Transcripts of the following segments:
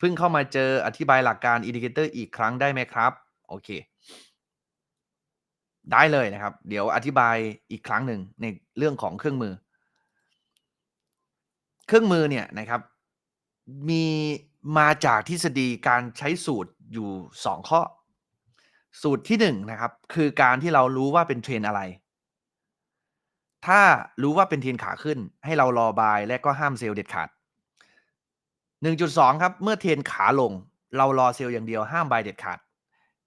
เพิ่งเข้ามาเจออธิบายหลักการอินดิเคเตอร์อีกครั้งได้ไหมครับ โอเค ได้เลยนะครับ เดี๋ยวอธิบายอีกครั้งหนึ่งในเรื่องของเครื่องมือ เครื่องมือเนี่ยนะครับ มีมาจากทฤษฎีการใช้สูตรอยู่ 2 ข้อ สูตรที่1นะครับ คือการที่เรารู้ว่าเป็นเทรนอะไร ถ้ารู้ว่าเป็นเทรนขาขึ้น ให้เรารอบายและก็ห้ามเซลล์เด็ดขาด 1.2 ครับ เมื่อเทรนขาลง เรารอเซลล์อย่างเดียวห้ามบายเด็ดขาด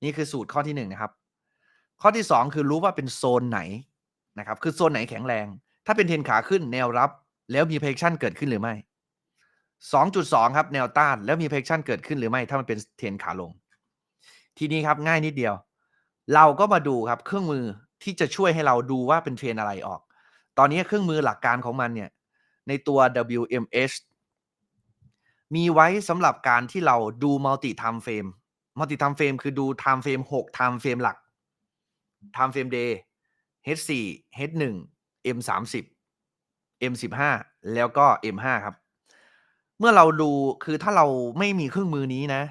นี่คือสูตรข้อที่1นะครับ ข้อที่ 2 คือรู้ว่าเป็นโซนไหนนะครับ คือโซนไหนแข็งแรง ถ้าเป็นเทรนขาขึ้นแนวรับ แล้วมี projection เกิดขึ้นหรือไม่ 2.2 ครับ แนวต้านแล้วมี projection เกิดขึ้นหรือไม่ ถ้ามันเป็นเทรนขาลง ทีนี้ครับง่ายนิดเดียว เราก็มาดูครับเครื่องมือที่จะช่วยให้เราดูว่าเป็นเทรนอะไรออก ตอนนี้เครื่องมือหลักการของมันเนี่ยในตัว WMH มีไว้สำหรับการที่เราดู multi time frame multi time frame คือดู time frame 6 time frame หลัก time frame day H4 H1 M30 M15 แล้วก็ M5 ครับ เมื่อเราดูคือถ้าเราไม่มีเครื่องมือนี้นะ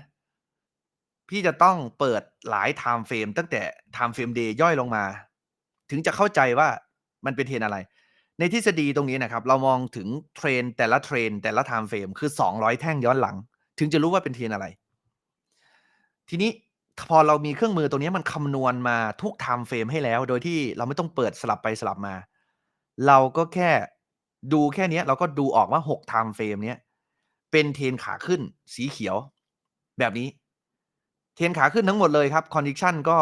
พี่จะต้องเปิดหลาย time frame ตั้งแต่ time frame day ย่อยลงมา ถึงจะเข้าใจว่ามันเป็นเทรนอะไร ในทฤษฎีตรงนี้นะครับ เรามองถึงเทรนแต่ละเทรนแต่ละ time frame คือ 200 แท่งย้อนหลัง ถึงจะรู้ว่าเป็นเทรนอะไร ทีนี้พอเรามีเครื่องมือตรงนี้มันคำนวณมาทุก time frame ให้แล้ว โดยที่เราไม่ต้องเปิดสลับไปสลับมา เราก็แค่ดูแค่นี้เราก็ดูออกว่า6 time frame เนี้ยเป็นเทรนขาขึ้นสีเขียว แบบนี้ เทรนขาขึ้นทั้งหมดเลยครับ condition ก็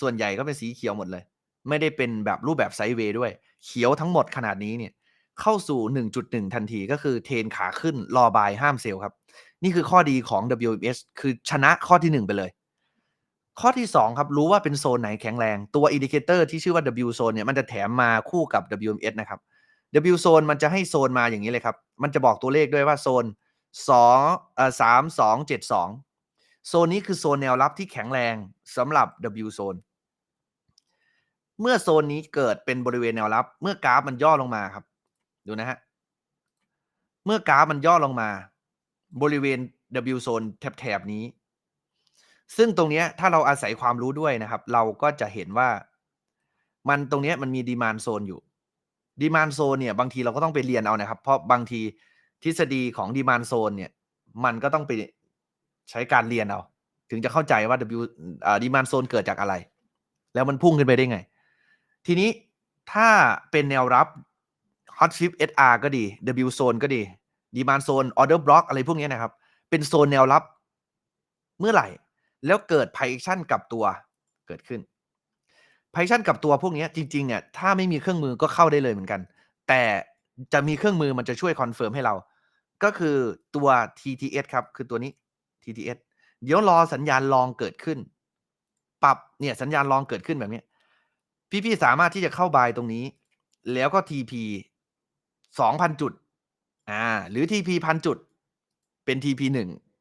ส่วนใหญ่ก็เป็นสีเขียวหมดเลย ไม่ได้เป็นแบบรูปแบบไซด์เวย์ด้วย เขียวทั้งหมดขนาดนี้เนี่ยเข้าสู่ 1.1 ทันทีก็คือเทนขาขึ้นรอบายห้ามเซลล์ครับ นี่คือข้อดีของ WMS คือชนะข้อที่ 1 ไปเลย ข้อที่ 2 ครับ รู้ว่าเป็นโซนไหนแข็งแรง ตัวอินดิเคเตอร์ที่ชื่อว่า W zone เนี่ยมันจะแถมมาคู่กับ WMS นะครับ W zone มันจะให้โซนมาอย่างนี้เลยครับ มันจะบอกตัวเลขด้วยว่าโซน2เอ่อ3 2 7 2 โซนนี้คือโซนแนวรับที่แข็งแรงสำหรับ W zone เมื่อโซนนี้เกิดเป็นบริเวณแนวรับ เมื่อกราฟมันย่อลงมาครับ ดูนะฮะ เมื่อกราฟมันย่อลงมา บริเวณ W zone แถบๆนี้ ซึ่งตรงเนี้ยถ้าเราอาศัยความรู้ด้วยนะครับ เราก็จะเห็นว่า มันตรงเนี้ยมันมีดีมานโซนอยู่ดีมานโซนเนี่ยบางทีเราก็ต้องไปเรียนเอานะครับ เพราะบางทีทฤษฎีของดีมานโซนเนี่ยมันก็ต้องไปใช้การเรียนเอา ถึงจะเข้าใจว่า W ดีมานโซนเกิดจากอะไร แล้วมันพุ่งขึ้นไปได้ไง ทีนี้ถ้าเป็นแนวรับ Hot Shift SR ก็ดี W zone ก็ดี Demand Zone Order Block อะไรพวกนี้นะครับ เป็นโซนแนวรับเมื่อไหร่ แล้วเกิด Prediction กับตัวเกิดขึ้น Prediction กับตัวพวกนี้จริงๆเนี่ยถ้าไม่มีเครื่องมือก็เข้าได้เลยเหมือนกัน แต่จะมีเครื่องมือมันจะช่วยคอนเฟิร์มให้เรา ก็คือตัว TTS ครับ คือตัวนี้ TTS เดี๋ยวรอสัญญาณลองเกิดขึ้น ปรับเนี่ยสัญญาณลองเกิดขึ้นแบบนี้ พี่ๆสามารถที่จะเข้าบายตรงนี้ แล้วก็ TP 2,000 จุด อ่า หรือ TP พันจุด เป็น TP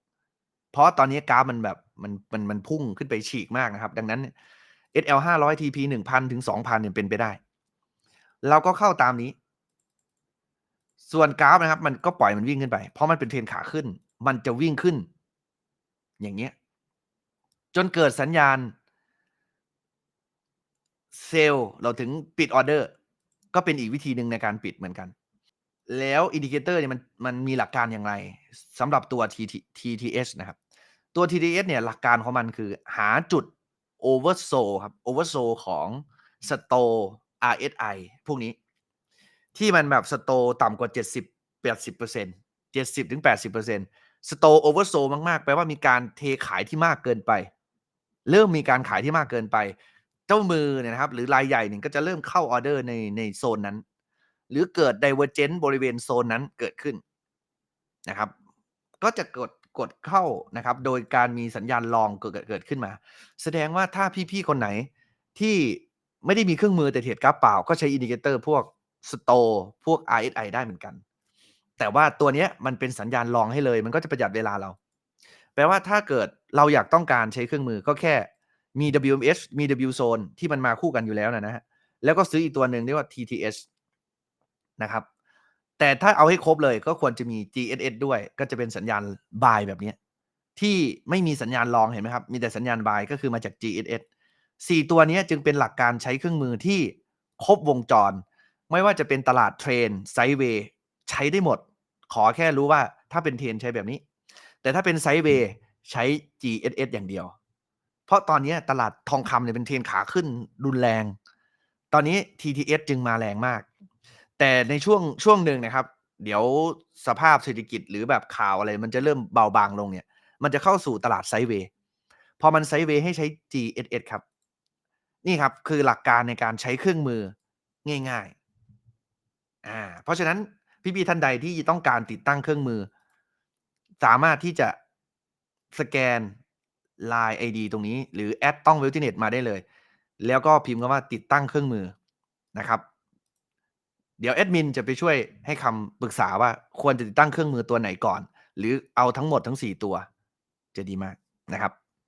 1เพราะตอนนี้กราฟมันแบบมันมันมันพุ่งขึ้นไปฉีกมากนะครับ ดังนั้น SL 500 TP 1,000 ถึง 2,000เนี่ยเป็นไปได้ เราก็เข้าตามนี้ ส่วนกราฟนะครับ มันก็ปล่อยมันวิ่งขึ้นไป เพราะมันเป็นเทรนขาขึ้น มันจะวิ่งขึ้น อย่างเงี้ย จนเกิดสัญญาณ เซลเราถึงปิดออเดอร์ก็เป็นอีกวิธีหนึ่งในการปิดเหมือนกัน แล้วอินดิเคเตอร์เนี่ยมันมันมีหลักการอย่างไรสำหรับตัว TT TTS นะครับ ตัว TTS เนี่ยหลักการของมันคือหาจุด oversold ครับ oversold ของ store RSI พวกนี้ ที่มันแบบสโตต่ำกว่า 70 80% 70ถึง80% store oversold มาก ๆ แปลว่ามีการเทขายที่มากเกินไป เริ่มมีการขายที่มากเกินไป เจ้ามือเนี่ยนะครับหรือรายใหญ่เนี่ยก็จะเริ่มเข้าออเดอร์ในในโซนนั้น หรือเกิด divergence บริเวณโซนนั้นเกิดขึ้นนะครับ ก็จะกดกดเข้านะครับ โดยการมีสัญญาณลองเกิดเกิดขึ้นมา แสดงว่าถ้าพี่ๆคนไหนที่ไม่ได้มีเครื่องมือแต่เทรดกราฟเปล่า ก็ใช้อินดิเคเตอร์พวก store พวก RSI ได้เหมือนกัน แต่ว่าตัวนี้มันเป็นสัญญาณลองให้เลย มันก็จะประหยัดเวลาเรา แปลว่าถ้าเกิดเราอยากต้องการใช้เครื่องมือก็แค่ มี WMH มี W zone ที่มันมาคู่กันอยู่แล้วนะฮะ แล้วก็ซื้ออีกตัวหนึ่งเรียกว่า TTS นะครับ แต่ถ้าเอาให้ครบเลยก็ควรจะมี GSS ด้วย ก็จะเป็นสัญญาณ buy แบบนี้ ที่ไม่มีสัญญาณรองเห็นไหมครับ มีแต่สัญญาณ buy ก็คือมาจาก GSS สี่ตัวนี้จึงเป็นหลักการใช้เครื่องมือที่ครบวงจร ไม่ว่าจะเป็นตลาดเทรนไซด์เวย์ใช้ได้หมด ขอแค่รู้ว่าถ้าเป็นเทรนใช้แบบนี้ แต่ถ้าเป็นไซด์เวย์ใช้ GSS อย่างเดียว เพราะตอนนี้ตลาดทองคำเนี่ยเป็นเทรนขาขึ้นรุนแรง ตอนนี้ TTS จึงมาแรงมาก แต่ในช่วงช่วงหนึ่งนะครับ เดี๋ยวสภาพเศรษฐกิจหรือแบบข่าวอะไร มันจะเริ่มเบาบางลงเนี่ย มันจะเข้าสู่ตลาดไซเวย์พอมันไซเวย์ให้ใช้ GSS ครับ นี่ครับคือหลักการในการใช้เครื่องมือง่ายๆอ่าเพราะฉะนั้นพี่ๆท่านใดที่ต้องการติดตั้งเครื่องมือ สามารถที่จะสแกน Line ID ตรงนี้ หรือแอดต้องเวลติเน็ตมาได้เลย แล้วก็พิมพ์คำว่าติดตั้งเครื่องมือนะครับ เดี๋ยวแอดมินจะไปช่วยให้คำปรึกษาว่าควรจะติดตั้งเครื่องมือตัวไหนก่อน หรือเอาทั้งหมดทั้ง 4 ตัว จะดีมากนะครับ